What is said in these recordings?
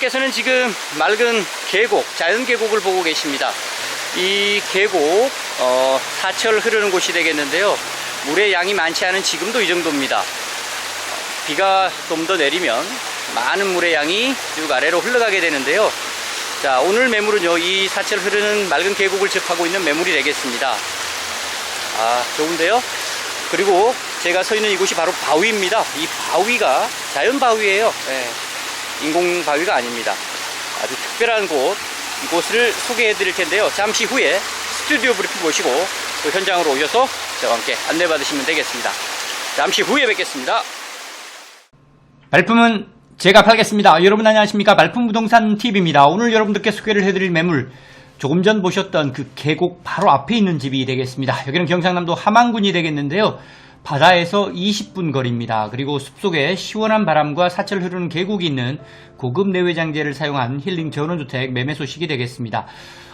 여러분들께서는 지금 맑은 계곡, 자연 계곡을 보고 계십니다. 이 계곡, 어, 사철 흐르는 곳이 되겠는데요. 물의 양이 많지 않은 지금도 이 정도입니다. 비가 좀 더 내리면 많은 물의 양이 쭉 아래로 흘러가게 되는데요. 자, 오늘 매물은요, 이 사철 흐르는 맑은 계곡을 접하고 있는 매물이 되겠습니다. 아, 좋은데요? 그리고 제가 서 있는 이곳이 바로 바위입니다. 이 바위가 자연 바위예요. 예, 인공 바위가 아닙니다. 아주 특별한 곳, 이곳을 소개해 드릴 텐데요. 잠시 후에 스튜디오 브리핑 보시고 또 현장으로 오셔서 저와 함께 안내 받으시면 되겠습니다. 잠시 후에 뵙겠습니다. 발품은 제가 팔겠습니다. 여러분 안녕하십니까? 발품 부동산 TV입니다. 오늘 여러분들께 소개를 해드릴 매물 조금 전 보셨던 그 계곡 바로 앞에 있는 집이 되겠습니다. 여기는 경상남도 함안군이 되겠는데요. 바다에서 20분 거리입니다. 그리고 숲속에 시원한 바람과 사철 흐르는 계곡이 있는 고급 내외장재를 사용한 힐링 전원주택 매매 소식이 되겠습니다.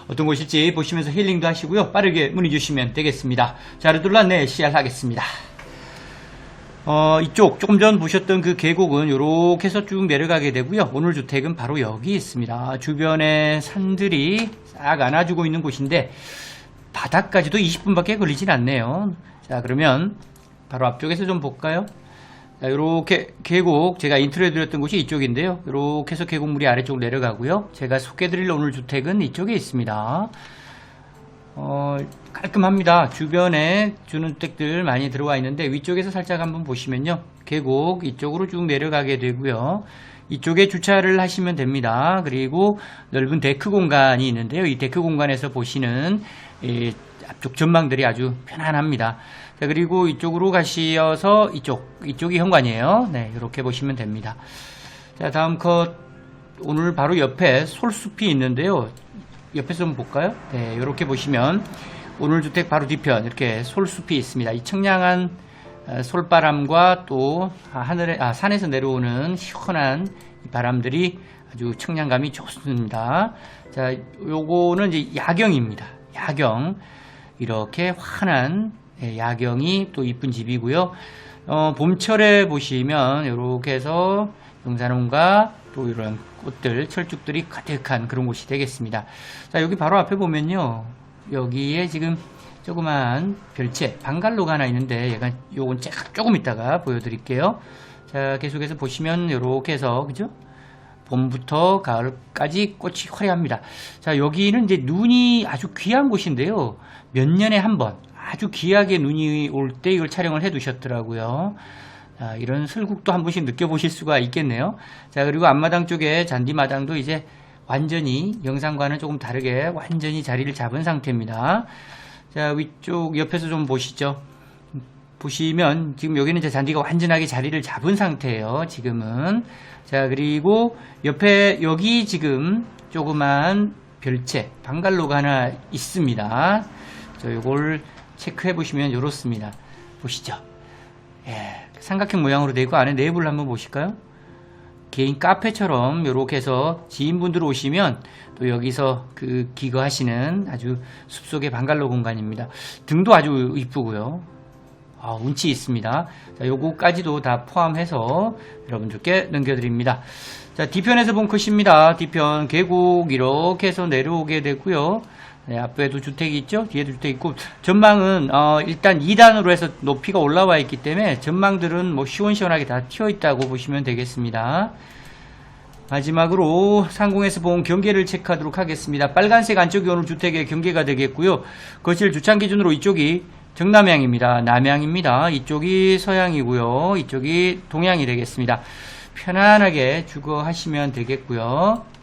어떤 곳일지 보시면서 힐링도 하시고요. 빠르게 문의 주시면 되겠습니다. 자, 르둘라 네, 시작하겠습니다. 어, 이쪽 조금 전 보셨던 그 계곡은 이렇게 해서 쭉 내려가게 되고요. 오늘 주택은 바로 여기 있습니다. 주변에 산들이 싹 안아주고 있는 곳인데 바닥까지도 20분밖에 걸리진 않네요. 자 그러면 바로 앞쪽에서 좀 볼까요? 자, 이렇게 계곡 제가 인트로 해 드렸던 곳이 이쪽인데요. 이렇게 해서 계곡물이 아래쪽으로 내려가고요. 제가 소개드릴 오늘 주택은 이쪽에 있습니다. 어, 깔끔합니다. 주변에 주는택들 많이 들어와 있는데 위쪽에서 살짝 한번 보시면요. 계곡 이쪽으로 쭉 내려가게 되고요. 이쪽에 주차를 하시면 됩니다. 그리고 넓은 데크 공간이 있는데요. 이 데크 공간에서 보시는 이 앞쪽 전망들이 아주 편안합니다. 자, 그리고 이쪽으로 가시어서 이쪽, 이쪽이 현관이에요. 네, 이렇게 보시면 됩니다. 자, 다음 컷. 오늘 바로 옆에 솔숲이 있는데요. 옆에서 한번 볼까요? 네, 이렇게 보시면 오늘 주택 바로 뒤편 이렇게 솔숲이 있습니다. 이 청량한 어, 솔바람과 또 하늘에 아, 산에서 내려오는 시원한 이 바람들이 아주 청량감이 좋습니다. 자, 요거는 이제 야경입니다. 야경 이렇게 환한 예, 야경이 또 이쁜 집이고요. 어, 봄철에 보시면 이렇게 해서 용산원과 또 이런 꽃들, 철쭉들이 가득한 그런 곳이 되겠습니다. 자, 여기 바로 앞에 보면요. 여기에 지금 조그만 별채, 방갈로가 하나 있는데, 약간 요건 쫙 조금 있다가 보여드릴게요. 자, 계속해서 보시면 이렇게 해서, 그죠? 봄부터 가을까지 꽃이 화려합니다. 자, 여기는 이제 눈이 아주 귀한 곳인데요. 몇 년에 한 번, 아주 귀하게 눈이 올 때 이걸 촬영을 해 두셨더라고요. 자, 이런 슬국도 한 번씩 느껴보실 수가 있겠네요. 자, 그리고 앞마당 쪽에 잔디마당도 이제 완전히 영상과는 조금 다르게 완전히 자리를 잡은 상태입니다. 자, 위쪽 옆에서 좀 보시죠. 보시면 지금 여기는 제 잔디가 완전하게 자리를 잡은 상태예요. 지금은. 자, 그리고 옆에 여기 지금 조그만 별채, 방갈로가 하나 있습니다. 저 요걸 체크해 보시면 이렇습니다. 보시죠. 예, 삼각형 모양으로 되고 안에 내부를 한번 보실까요? 개인 카페처럼 이렇게 해서 지인분들 오시면 또 여기서 그 기거하시는 아주 숲속의 방갈로 공간입니다. 등도 아주 이쁘고요. 아, 운치 있습니다. 자, 요거까지도 다 포함해서 여러분들께 넘겨드립니다. 자, 뒤편에서 본 컷입니다. 뒤편 계곡 이렇게 해서 내려오게 되고요. 네, 앞에도 주택이 있죠. 뒤에도 주택 있고 전망은 어, 일단 2단으로 해서 높이가 올라와 있기 때문에 전망들은 뭐 시원시원하게 다 튀어 있다고 보시면 되겠습니다. 마지막으로 상공에서 본 경계를 체크하도록 하겠습니다. 빨간색 안쪽이 오늘 주택의 경계가 되겠고요. 거실 주창 기준으로 이쪽이 정남향입니다. 남향입니다. 이쪽이 서향이고요. 이쪽이 동향이 되겠습니다. 편안하게 주거 하시면 되겠고요.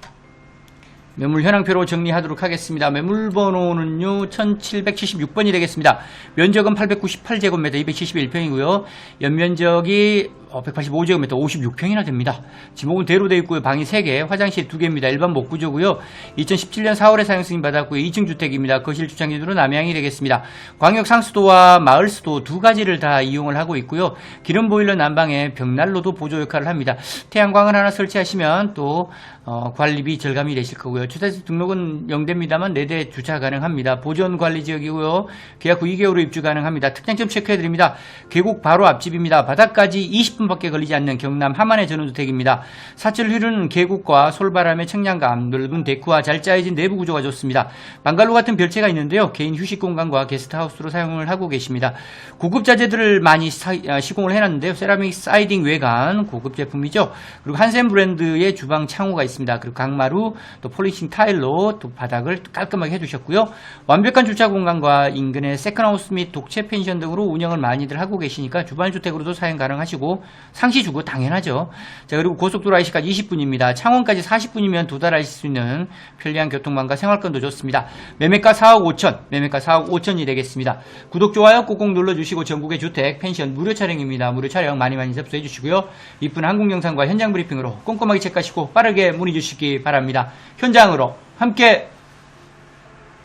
매물 현황표로 정리하도록 하겠습니다. 매물 번호는요, 1776번이 되겠습니다. 면적은 898제곱미터 271평이고요. 연면적이 185제곱미터 56평이나 됩니다. 지목은 대로 되어 있고요. 방이 3개, 화장실 2개입니다. 일반 목구조고요. 2017년 4월에 사용 승인 받았고요. 2층 주택입니다. 거실 주차 기준으로 남양이 되겠습니다. 광역 상수도와 마을 수도 두 가지를 다 이용을 하고 있고요. 기름 보일러 난방에 벽난로도 보조 역할을 합니다. 태양광을 하나 설치하시면 또 어, 관리비 절감이 되실 거고요. 주택 등록은 0대입니다만 4대 주차 가능합니다. 보존 관리 지역이고요. 계약 후 2개월 후 입주 가능합니다. 특장점 체크해 드립니다. 계곡 바로 앞집입니다. 바닥까지 20분 30분밖에 걸리지 않는 경남 함안의 전원주택입니다. 사철 흐르는 계곡과 솔바람의 청량감, 넓은 데크와 잘 짜여진 내부 구조가 좋습니다. 방갈로 같은 별채가 있는데요. 개인 휴식 공간과 게스트하우스로 사용을 하고 계십니다. 고급 자재들을 많이 사- 아, 시공을 해놨는데요. 세라믹 사이딩 외관 고급 제품이죠. 그리고 한샘 브랜드의 주방 창호가 있습니다. 그리고 강마루 또 폴리싱 타일로 또 바닥을 깔끔하게 해주셨고요. 완벽한 주차 공간과 인근의 세컨하우스 및 독채 펜션 등으로 운영을 많이들 하고 계시니까 주말주택으로도 사용 가능하시고 상시 주거 당연하죠. 자 그리고 고속도로 IC까지 20분입니다. 창원까지 40분이면 도달하실 수 있는 편리한 교통망과 생활권도 좋습니다. 매매가 4억 5천, 매매가 4억 5천이 되겠습니다. 구독 좋아요 꼭꼭 눌러주시고 전국의 주택 펜션 무료 촬영입니다. 무료 촬영 많이 많이 접수해 주시고요. 이쁜 한국 영상과 현장 브리핑으로 꼼꼼하게 체크하시고 빠르게 문의 주시기 바랍니다. 현장으로 함께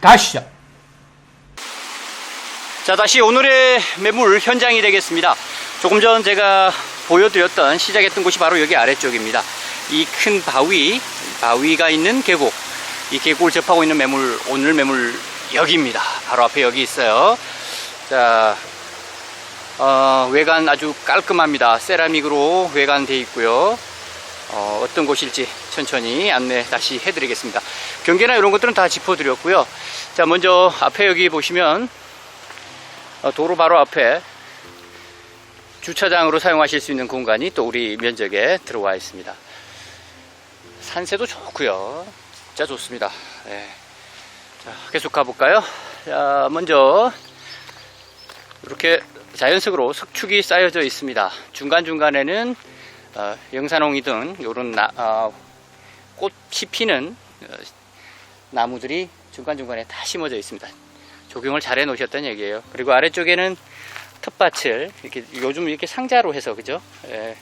가시죠. 자, 다시 오늘의 매물 현장이 되겠습니다. 조금 전 제가 보여드렸던 시작했던 곳이 바로 여기 아래쪽입니다. 이 큰 바위, 바위가 있는 계곡, 이 계곡을 접하고 있는 매물, 오늘 매물 여기입니다. 바로 앞에 여기 있어요. 자, 어, 외관 아주 깔끔합니다. 세라믹으로 외관돼 있고요. 어, 어떤 곳일지 천천히 안내 다시 해드리겠습니다. 경계나 이런 것들은 다 짚어드렸고요. 자, 먼저 앞에 여기 보시면 어, 도로 바로 앞에 주차장으로 사용하실 수 있는 공간이 또 우리 면적에 들어와 있습니다. 산세도 좋고요. 진짜 좋습니다. 예. 자, 계속 가볼까요? 자, 먼저 이렇게 자연석으로 석축이 쌓여져 있습니다. 중간중간에는 어, 영산홍이 등 이런 어, 꽃이 피는 어, 나무들이 중간중간에 다 심어져 있습니다. 조경을 잘 해놓으셨다는 얘기예요. 그리고 아래쪽에는 텃밭을 이렇게 요즘 이렇게 상자로 해서 그죠? 예.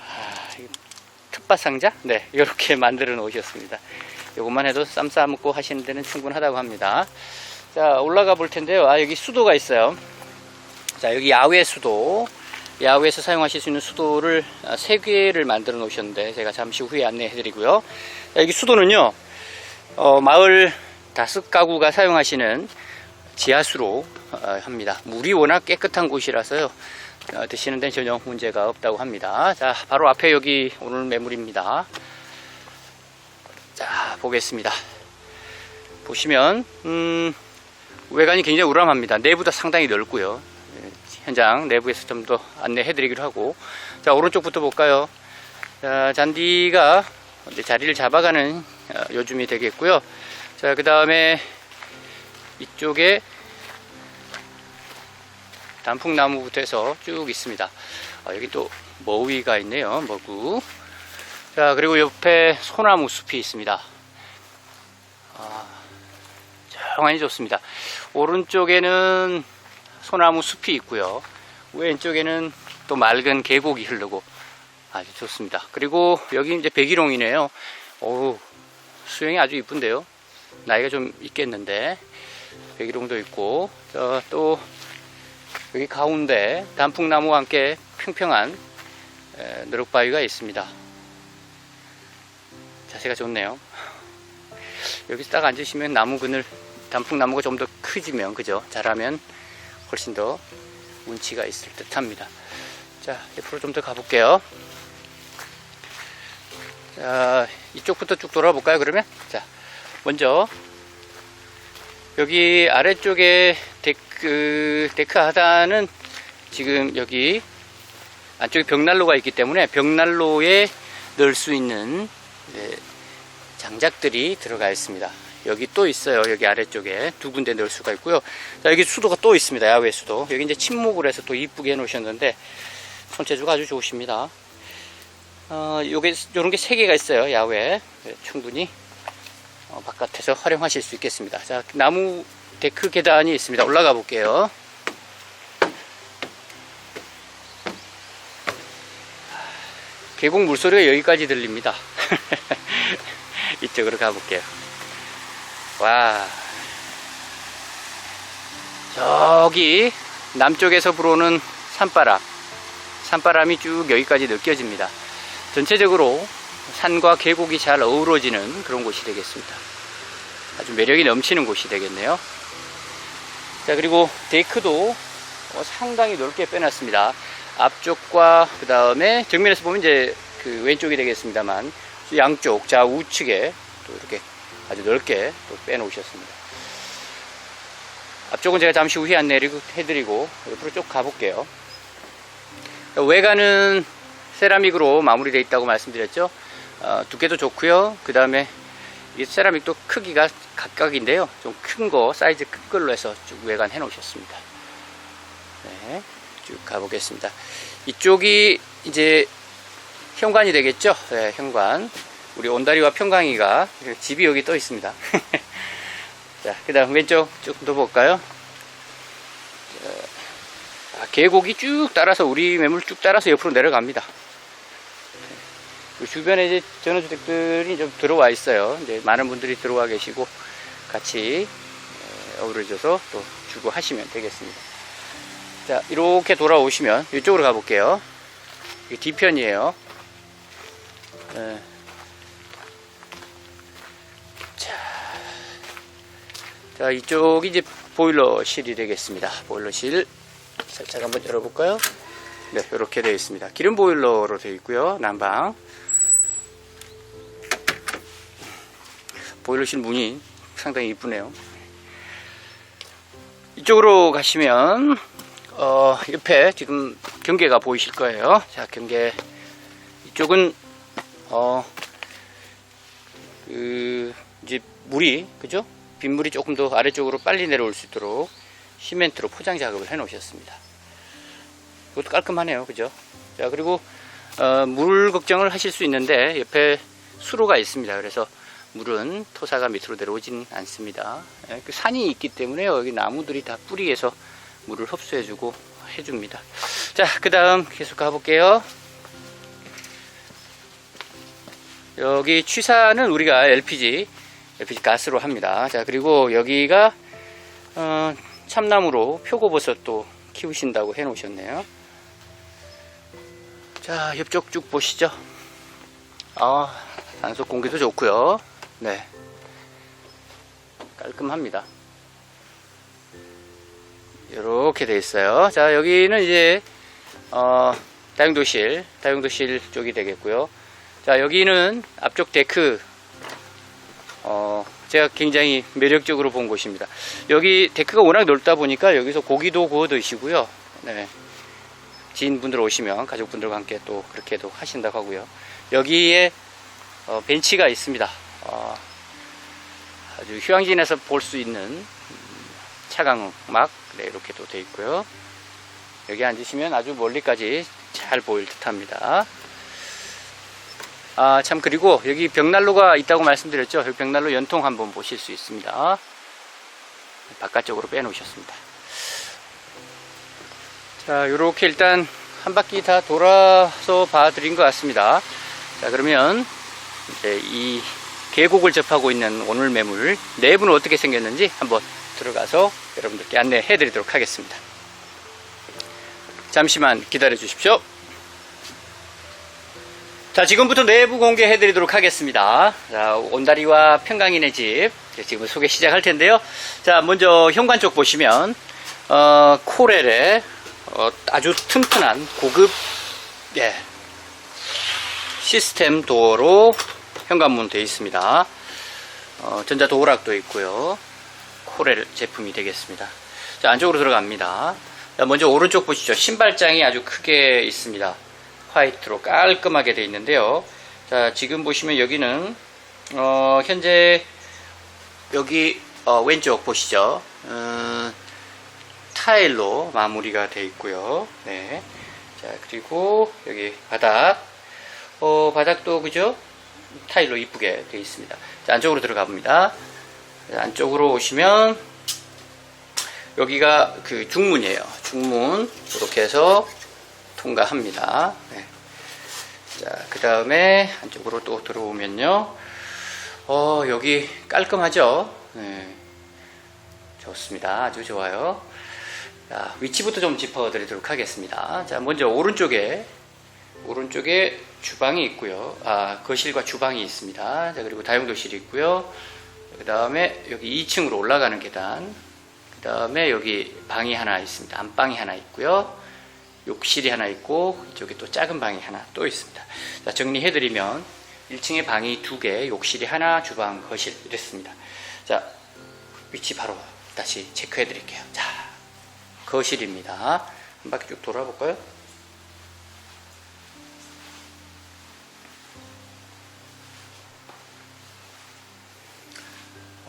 아, 이 텃밭 상자? 네, 이렇게 만들어 놓으셨습니다. 이것만 해도 쌈 싸 먹고 하시는 데는 충분하다고 합니다. 자, 올라가 볼 텐데요. 아, 여기 수도가 있어요. 자, 여기 야외 수도. 야외에서 사용하실 수 있는 수도를 아, 세 개를 만들어 놓으셨는데 제가 잠시 후에 안내해 드리고요. 자, 여기 수도는요. 어, 마을 다섯 가구가 사용하시는 지하수로 어, 합니다. 물이 워낙 깨끗한 곳이라서요. 어, 드시는 데는 전혀 문제가 없다고 합니다. 자, 바로 앞에 여기 오늘 매물입니다. 자, 보겠습니다. 보시면 음, 외관이 굉장히 우람합니다. 내부도 상당히 넓고요. 예, 현장 내부에서 좀 더 안내해 드리기로 하고 자, 오른쪽부터 볼까요? 자, 잔디가 자리를 잡아가는 어, 요즘이 되겠고요. 자, 그 다음에 이쪽에 단풍나무부터 해서 쭉 있습니다. 아, 여기 또 머위가 있네요. 머구. 자, 그리고 옆에 소나무 숲이 있습니다. 아, 정말 좋습니다. 오른쪽에는 소나무 숲이 있고요. 왼쪽에는 또 맑은 계곡이 흐르고 아주 좋습니다. 그리고 여기 이제 백일홍이네요. 어우, 수영이 아주 이쁜데요. 나이가 좀 있겠는데 백일홍도 있고 어, 또 여기 가운데 단풍나무와 함께 평평한 에, 누룩바위가 있습니다. 자세가 좋네요. 여기서 딱 앉으시면 나무 그늘 단풍나무가 좀 더 크지면 그죠? 자라면 훨씬 더 운치가 있을 듯합니다. 자 옆으로 좀 더 가볼게요. 자 이쪽부터 쭉 돌아볼까요? 그러면 자 먼저 여기 아래쪽에 데크, 데크 하단은 지금 여기 안쪽에 벽난로가 있기 때문에 벽난로에 넣을 수 있는 네, 장작들이 들어가 있습니다. 여기 또 있어요. 여기 아래쪽에 두 군데 넣을 수가 있고요. 자, 여기 수도가 또 있습니다. 야외 수도. 여기 이제 침묵을 해서 또 이쁘게 해 놓으셨는데 손재주가 아주 좋으십니다. 어, 요게, 요런 게 세 개가 있어요. 야외. 네, 충분히 어, 바깥에서 활용하실 수 있겠습니다. 자, 나무 데크 계단이 있습니다. 올라가 볼게요. 계곡 물소리가 여기까지 들립니다. 이쪽으로 가볼게요. 와. 저기 남쪽에서 불어오는 산바람. 산바람이 쭉 여기까지 느껴집니다. 전체적으로 산과 계곡이 잘 어우러지는 그런 곳이 되겠습니다. 아주 매력이 넘치는 곳이 되겠네요. 자, 그리고 데크도 어, 상당히 넓게 빼놨습니다. 앞쪽과 그 다음에 정면에서 보면 이제 그 왼쪽이 되겠습니다만 양쪽 좌 우측에 또 이렇게 아주 넓게 또 빼놓으셨습니다. 앞쪽은 제가 잠시 후에 안내를 해드리고 옆으로 쭉 가볼게요. 외관은 세라믹으로 마무리되어 있다고 말씀드렸죠. 어, 두께도 좋고요. 그 다음에 이 세라믹도 크기가 각각인데요. 좀 큰 거, 사이즈 큰 걸로 해서 쭉 외관 해 놓으셨습니다. 네, 쭉 가보겠습니다. 이쪽이 이제 현관이 되겠죠? 네, 현관. 우리 온다리와 평강이가 집이 여기 떠 있습니다. 자, 그 다음 왼쪽 쭉더 볼까요? 아, 계곡이 쭉 따라서 우리 매물 쭉 따라서 옆으로 내려갑니다. 그 주변에 이제 전원주택들이 좀 들어와 있어요. 이제 많은 분들이 들어와 계시고 같이 에, 어우러져서 또 주고 하시면 되겠습니다. 자, 이렇게 돌아오시면 이쪽으로 가볼게요. 이 뒤편이에요. 에. 자, 자, 이쪽이 이제 보일러실이 되겠습니다. 보일러실 살짝 한번 열어볼까요? 네, 이렇게 되어 있습니다. 기름 보일러로 되어 있고요. 난방. 보일러실 문이 상당히 이쁘네요. 이쪽으로 가시면 어, 옆에 지금 경계가 보이실 거예요. 자, 경계 이쪽은 어, 그 이제 물이 그죠? 빗물이 조금 더 아래쪽으로 빨리 내려올 수 있도록 시멘트로 포장 작업을 해 놓으셨습니다. 이것도 깔끔하네요. 그죠? 자, 그리고 어, 물 걱정을 하실 수 있는데 옆에 수로가 있습니다. 그래서 물은 토사가 밑으로 내려오진 않습니다. 예, 그 산이 있기 때문에 여기 나무들이 다 뿌리에서 물을 흡수해주고 해줍니다. 자, 그 다음 계속 가볼게요. 여기 취사는 우리가 LPG, LPG 가스로 합니다. 자, 그리고 여기가 어, 참나무로 표고버섯도 키우신다고 해 놓으셨네요. 자, 옆쪽 쭉 보시죠. 아, 단속 공기도 좋고요. 네. 깔끔합니다. 이렇게 돼 있어요. 자, 여기는 이제 어, 다용도실, 다용도실 쪽이 되겠고요. 자, 여기는 앞쪽 데크 어, 제가 굉장히 매력적으로 본 곳입니다. 여기 데크가 워낙 넓다 보니까 여기서 고기도 구워 드시고요. 네. 지인분들 오시면 가족분들과 함께 또 그렇게도 하신다고 하고요. 여기에 어, 벤치가 있습니다. 어, 아주 휴양지에서 볼 수 있는 음, 차강막 네, 이렇게도 되어 있고요. 여기 앉으시면 아주 멀리까지 잘 보일 듯합니다. 아, 참, 그리고 여기 벽난로가 있다고 말씀드렸죠. 여기 벽난로 연통 한번 보실 수 있습니다. 바깥쪽으로 빼놓으셨습니다. 자, 요렇게 일단 한 바퀴 다 돌아서 봐드린 것 같습니다. 자, 그러면 이제 이 계곡을 접하고 있는 오늘 매물 내부는 어떻게 생겼는지 한번 들어가서 여러분들께 안내해 드리도록 하겠습니다. 잠시만 기다려 주십시오. 자, 지금부터 내부 공개해 드리도록 하겠습니다. 자, 온다리와 평강인의 집. 지금 소개 시작할 텐데요. 자, 먼저 현관 쪽 보시면, 어, 코렐의 어, 아주 튼튼한 고급, 예, 시스템 도어로 현관문 되어 있습니다. 어, 전자 도어락도 있고요. 코렐 제품이 되겠습니다. 자, 안쪽으로 들어갑니다. 자, 먼저 오른쪽 보시죠. 신발장이 아주 크게 있습니다. 화이트로 깔끔하게 되어 있는데요. 자, 지금 보시면 여기는 어, 현재 여기 어, 왼쪽 보시죠. 어, 타일로 마무리가 되어 있고요. 네. 자, 그리고 여기 바닥. 어, 바닥도 그죠? 타일로 이쁘게 되어 있습니다. 자, 안쪽으로 들어가 봅니다. 자, 안쪽으로 오시면 여기가 그 중문이에요. 중문. 이렇게 해서 통과합니다. 네. 자, 그 다음에 안쪽으로 또 들어오면요. 어, 여기 깔끔하죠? 네. 좋습니다. 아주 좋아요. 자, 위치부터 좀 짚어드리도록 하겠습니다. 자, 먼저 오른쪽에, 오른쪽에 주방이 있고요. 아, 거실과 주방이 있습니다. 자, 그리고 다용도실이 있고요. 그 다음에 여기 2층으로 올라가는 계단. 그 다음에 여기 방이 하나 있습니다. 안방이 하나 있고요. 욕실이 하나 있고 이쪽에 또 작은 방이 하나 또 있습니다. 자, 정리해드리면 1층에 방이 두 개, 욕실이 하나, 주방, 거실 이랬습니다. 자, 위치 바로 다시 체크해드릴게요. 자, 거실입니다. 한 바퀴 쭉 돌아볼까요?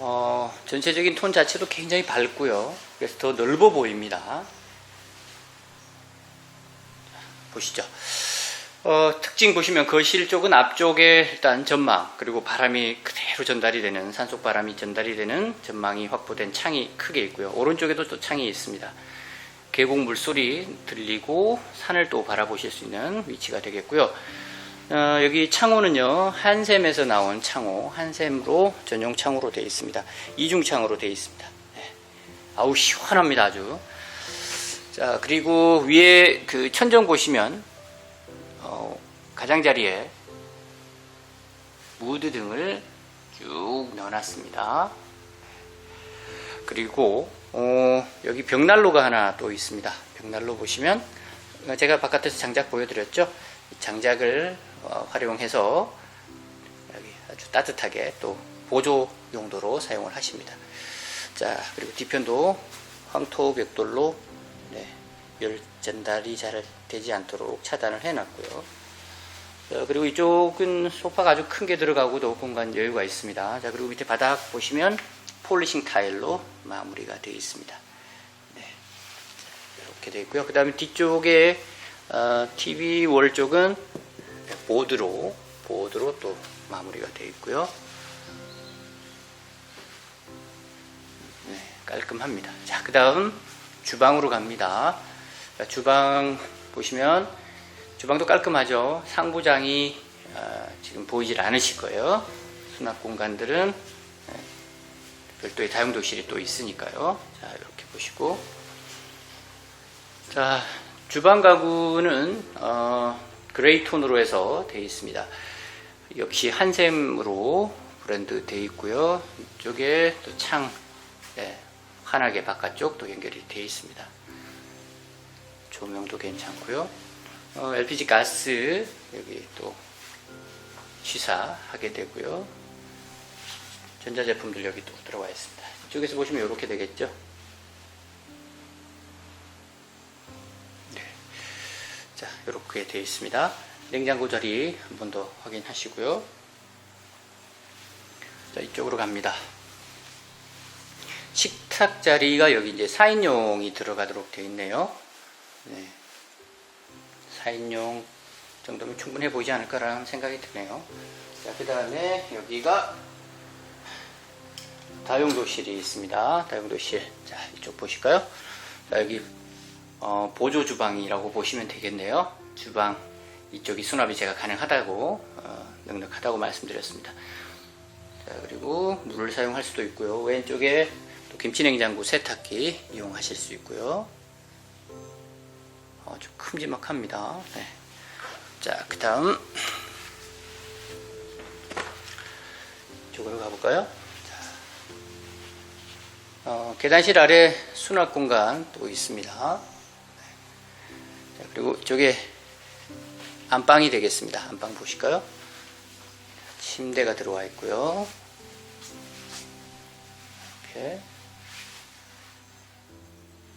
어, 전체적인 톤 자체도 굉장히 밝고요. 그래서 더 넓어 보입니다. 보시죠. 어, 특징 보시면 거실 쪽은 앞쪽에 일단 전망 그리고 바람이 그대로 전달이 되는 산속 바람이 전달이 되는 전망이 확보된 창이 크게 있고요. 오른쪽에도 또 창이 있습니다. 계곡 물소리 들리고 산을 또 바라보실 수 있는 위치가 되겠고요. 어, 여기 창호는요 한샘에서 나온 창호 한샘으로 전용 창호로 되어 있습니다. 이중 창호로 되어 있습니다. 네. 아우 시원합니다 아주. 자 그리고 위에 그 천정 보시면 어, 가장자리에 무드 등을 쭉 넣어놨습니다. 그리고 어, 여기 벽난로가 하나 또 있습니다. 벽난로 보시면 제가 바깥에서 장작 보여드렸죠. 이 장작을 어, 활용해서 여기 아주 따뜻하게 또 보조 용도로 사용을 하십니다. 자 그리고 뒤편도 황토 벽돌로 네, 열 전달이 잘 되지 않도록 차단을 해놨고요. 자, 그리고 이쪽은 소파가 아주 큰 게 들어가고도 공간 여유가 있습니다. 자 그리고 밑에 바닥 보시면 폴리싱 타일로 마무리가 되어 있습니다. 네, 이렇게 되어 있고요. 그 다음에 뒤쪽에 어, TV 월 쪽은 보드로 보드로 또 마무리가 되어 있고요. 네, 깔끔합니다. 자, 그 다음 주방으로 갑니다. 자, 주방 보시면 주방도 깔끔하죠. 상부장이 어, 지금 보이질 않으실 거예요. 수납 공간들은 네, 별도의 다용도실이 또 있으니까요. 자, 이렇게 보시고 자, 주방 가구는 어, 그레이 톤으로 해서 되어 있습니다. 역시 한샘으로 브랜드 되어 있고요. 이쪽에 또 창, 네, 환하게 바깥쪽 또 연결이 되어 있습니다. 조명도 괜찮고요. 어, LPG 가스 여기 또 취사하게 되고요. 전자제품들 여기 또 들어와 있습니다. 이쪽에서 보시면 이렇게 되겠죠. 이렇게 되어 있습니다. 냉장고 자리 한 번 더 확인하시고요. 자, 이쪽으로 갑니다. 식탁 자리가 여기 이제 4인용이 들어가도록 되어 있네요. 네. 4인용 정도면 충분해 보이지 않을까라는 생각이 드네요. 자, 그 다음에 여기가 다용도실이 있습니다. 다용도실. 자, 이쪽 보실까요? 자, 여기 어, 보조 주방이라고 보시면 되겠네요. 주방 이쪽이 수납이 제가 가능하다고 어, 넉넉하다고 말씀드렸습니다. 자, 그리고 물을 사용할 수도 있고요. 왼쪽에 또 김치냉장고 세탁기 이용하실 수 있고요. 아주 큼지막합니다. 네. 자, 그 다음 이쪽으로 가볼까요? 어, 계단실 아래 수납 공간 또 있습니다. 자, 그리고 이쪽에 안방이 되겠습니다. 안방 보실까요? 침대가 들어와 있고요. 이렇게.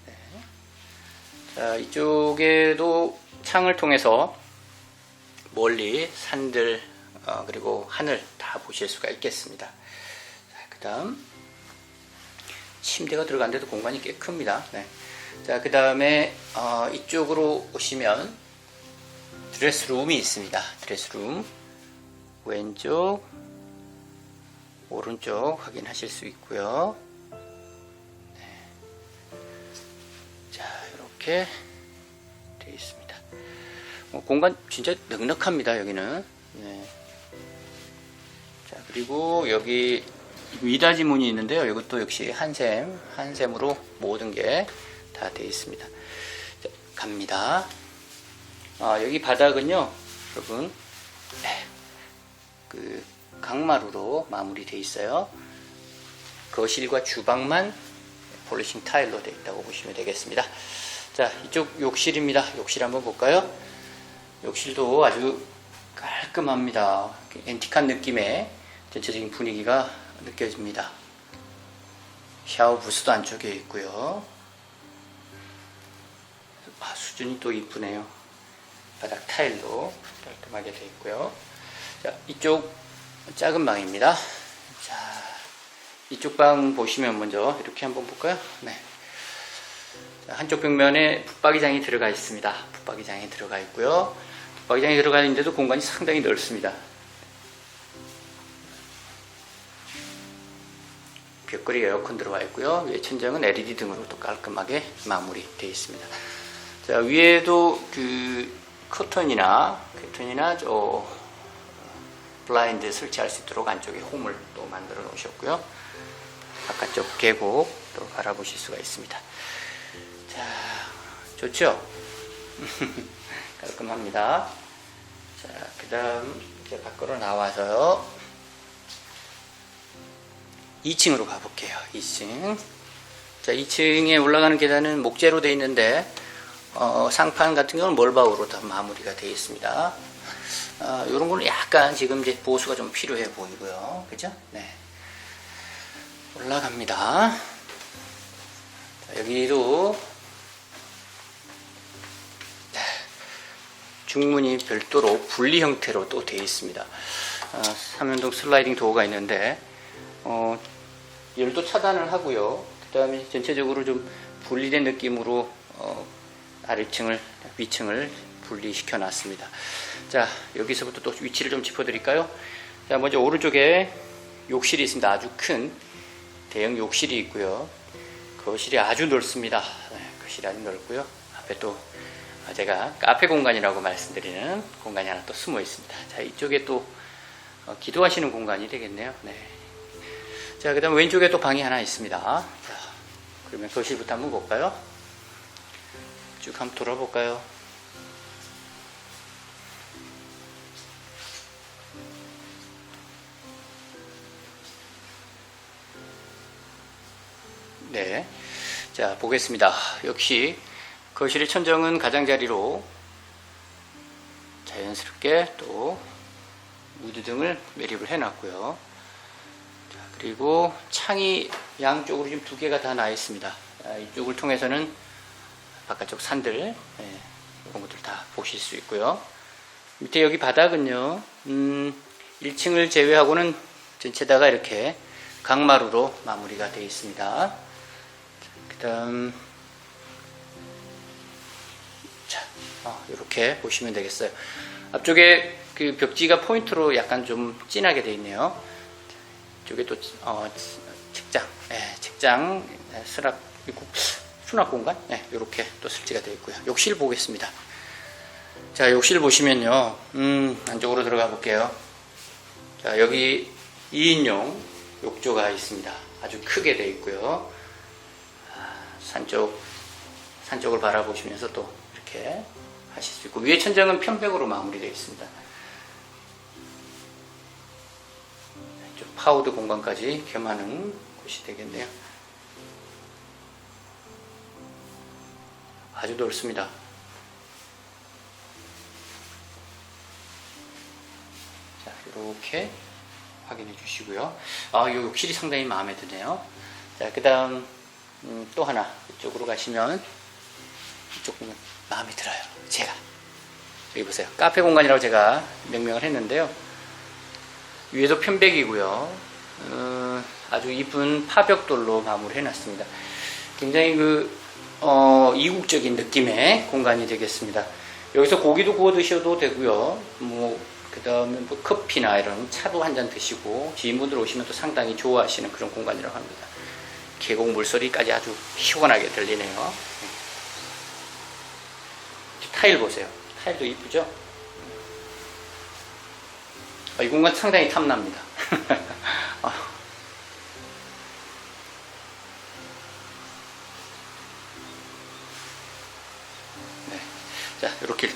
네. 자, 이쪽에도 창을 통해서 멀리 산들 어, 그리고 하늘 다 보실 수가 있겠습니다. 자, 그 다음 침대가 들어간 데도 공간이 꽤 큽니다. 네. 자, 그 다음에 어, 이쪽으로 오시면 드레스룸이 있습니다. 드레스룸 왼쪽, 오른쪽 확인하실 수 있고요. 네. 자, 이렇게 되어 있습니다. 어, 공간 진짜 넉넉합니다. 여기는. 네. 자, 그리고 여기 위다지 문이 있는데요. 이것도 역시 한샘, 한샘으로 모든 게 다 되어 있습니다. 자, 갑니다. 아, 여기 바닥은요, 여러분, 네, 그 강마루로 마무리되어 있어요. 거실과 주방만 폴리싱 타일로 되어 있다고 보시면 되겠습니다. 자, 이쪽 욕실입니다. 욕실 한번 볼까요? 욕실도 아주 깔끔합니다. 앤틱한 느낌의 전체적인 분위기가 느껴집니다. 샤워 부스도 안쪽에 있고요. 아, 수준이 또 이쁘네요. 바닥 타일도 깔끔하게 되어 있고요. 자, 이쪽 작은 방입니다. 자, 이쪽 방 보시면 먼저 이렇게 한번 볼까요? 네. 자, 한쪽 벽면에 붙박이장이 들어가 있습니다. 붙박이장이 들어가 있고요. 붙박이장이 들어가 있는데도 공간이 상당히 넓습니다. 벽걸이 에어컨 들어가 있고요. 위에 천장은 LED 등으로 또 깔끔하게 마무리되어 있습니다. 자, 위에도 그 커튼이나 커튼이나 저 블라인드 설치할 수 있도록 안쪽에 홈을 또 만들어 놓으셨고요. 바깥쪽 계곡 또 바라보실 수가 있습니다. 자, 좋죠? 깔끔합니다. 자, 그 다음 이제 밖으로 나와서요. 2층으로 가볼게요. 2층. 자, 2층에 올라가는 계단은 목재로 되어 있는데, 어, 상판 같은 경우는 몰바우로 다 마무리가 되어 있습니다. 어, 이런 거는 약간 지금 이제 보수가 좀 필요해 보이고요. 그죠? 네. 올라갑니다. 자, 여기도 네. 중문이 별도로 분리 형태로 또 되어 있습니다. 어, 삼연동 슬라이딩 도어가 있는데 어, 열도 차단을 하고요. 그 다음에 전체적으로 좀 분리된 느낌으로 어, 아래층을 위층을 분리시켜 놨습니다. 자 여기서부터 또 위치를 좀 짚어드릴까요? 자 먼저 오른쪽에 욕실이 있습니다. 아주 큰 대형 욕실이 있고요. 거실이 아주 넓습니다. 네, 거실이 아주 넓고요. 앞에 또 제가 카페 공간이라고 말씀드리는 공간이 하나 또 숨어 있습니다. 자 이쪽에 또 어, 기도하시는 공간이 되겠네요. 네. 자, 그 다음 왼쪽에 또 방이 하나 있습니다. 자, 그러면 거실부터 한번 볼까요? 쭉 한번 돌아볼까요? 네. 자, 보겠습니다. 역시 거실의 천정은 가장자리로 자연스럽게 또 무드 등을 매립을 해놨고요. 자, 그리고 창이 양쪽으로 지금 두 개가 다 나 있습니다. 아, 이쪽을 통해서는 바깥쪽 산들 예, 이런 것들 다 보실 수 있고요. 밑에 여기 바닥은요, 음, 1층을 제외하고는 전체다가 이렇게 강마루로 마무리가 되어 있습니다. 그다음 자, 어, 이렇게 보시면 되겠어요. 앞쪽에 그 벽지가 포인트로 약간 좀 진하게 되어 있네요. 이쪽에 또 어, 책장, 예, 책장, 예, 수납, 그리고 수납 공간, 예, 이렇게 또 설치가 되어 있고요. 욕실 보겠습니다. 자, 욕실 보시면요, 음, 안쪽으로 들어가 볼게요. 자, 여기 2인용 욕조가 있습니다. 아주 크게 되어 있고요. 아, 산쪽, 산쪽을 바라보시면서 또 이렇게 하실 수 있고, 위에 천장은 편백으로 마무리되어 있습니다. 파우드 공간까지 겸하는 곳이 되겠네요. 아주 넓습니다. 자, 이렇게 확인해 주시고요. 아, 이 욕실이 상당히 마음에 드네요. 자, 그 다음, 음, 또 하나, 이쪽으로 가시면, 이쪽 보면 마음에 들어요. 제가. 여기 보세요. 카페 공간이라고 제가 명명을 했는데요. 위에도 편백이고요. 어, 아주 이쁜 파벽돌로 마무리 해 놨습니다. 굉장히 그, 어, 이국적인 느낌의 공간이 되겠습니다. 여기서 고기도 구워 드셔도 되고요. 뭐, 그 다음에 뭐 커피나 이런 차도 한 잔 드시고, 지인분들 오시면 또 상당히 좋아하시는 그런 공간이라고 합니다. 계곡 물소리까지 아주 시원하게 들리네요. 타일 보세요. 타일도 이쁘죠? 아, 이 공간 상당히 탐납니다.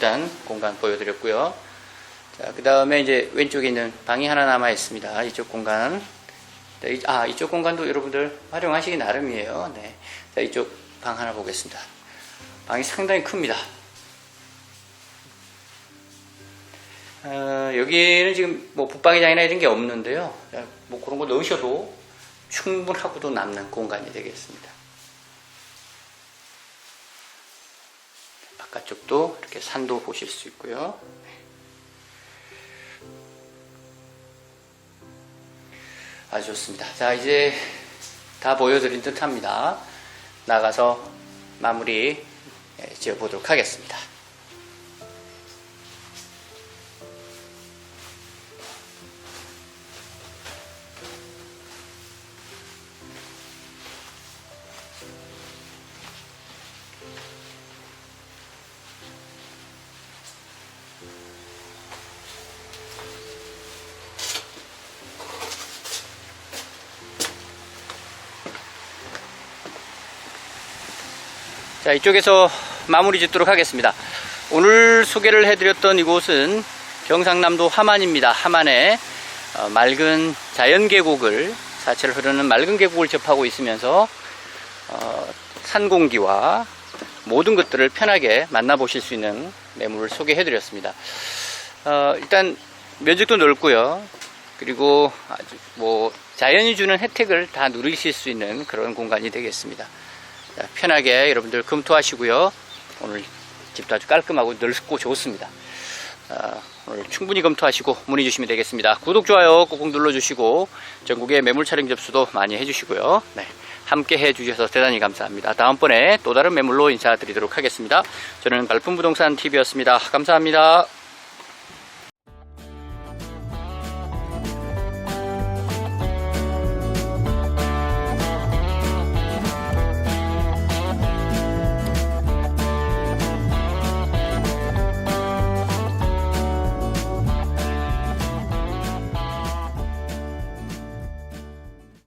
일단 공간 보여드렸고요. 자, 그 다음에 이제 왼쪽에 있는 방이 하나 남아 있습니다. 이쪽 공간. 아, 이쪽 공간도 여러분들 활용하시기 나름이에요. 네. 자, 이쪽 방 하나 보겠습니다. 방이 상당히 큽니다. 어, 여기는 지금 뭐 붙박이장이나 이런 게 없는데요. 뭐 그런 거 넣으셔도 충분하고도 남는 공간이 되겠습니다. 바깥쪽도 이렇게 산도 보실 수 있고요. 아주 좋습니다. 자, 이제 다 보여드린 듯 합니다. 나가서 마무리 예, 지어보도록 하겠습니다. 자, 이쪽에서 마무리 짓도록 하겠습니다. 오늘 소개를 해드렸던 이곳은 경상남도 함안입니다. 함안에 어, 맑은 자연 계곡을 사체를 흐르는 맑은 계곡을 접하고 있으면서 어, 산 공기와 모든 것들을 편하게 만나보실 수 있는 매물을 소개해 드렸습니다. 어, 일단 면적도 넓고요. 그리고 아주 뭐 자연이 주는 혜택을 다 누리실 수 있는 그런 공간이 되겠습니다. 자, 편하게 여러분들 검토하시고요. 오늘 집도 아주 깔끔하고 넓고 좋습니다. 어, 오늘 충분히 검토하시고 문의 주시면 되겠습니다. 구독, 좋아요 꾹꾹 눌러주시고 전국의 매물 촬영 접수도 많이 해주시고요. 네, 함께 해주셔서 대단히 감사합니다. 다음번에 또 다른 매물로 인사드리도록 하겠습니다. 저는 갈품부동산 TV였습니다. 감사합니다.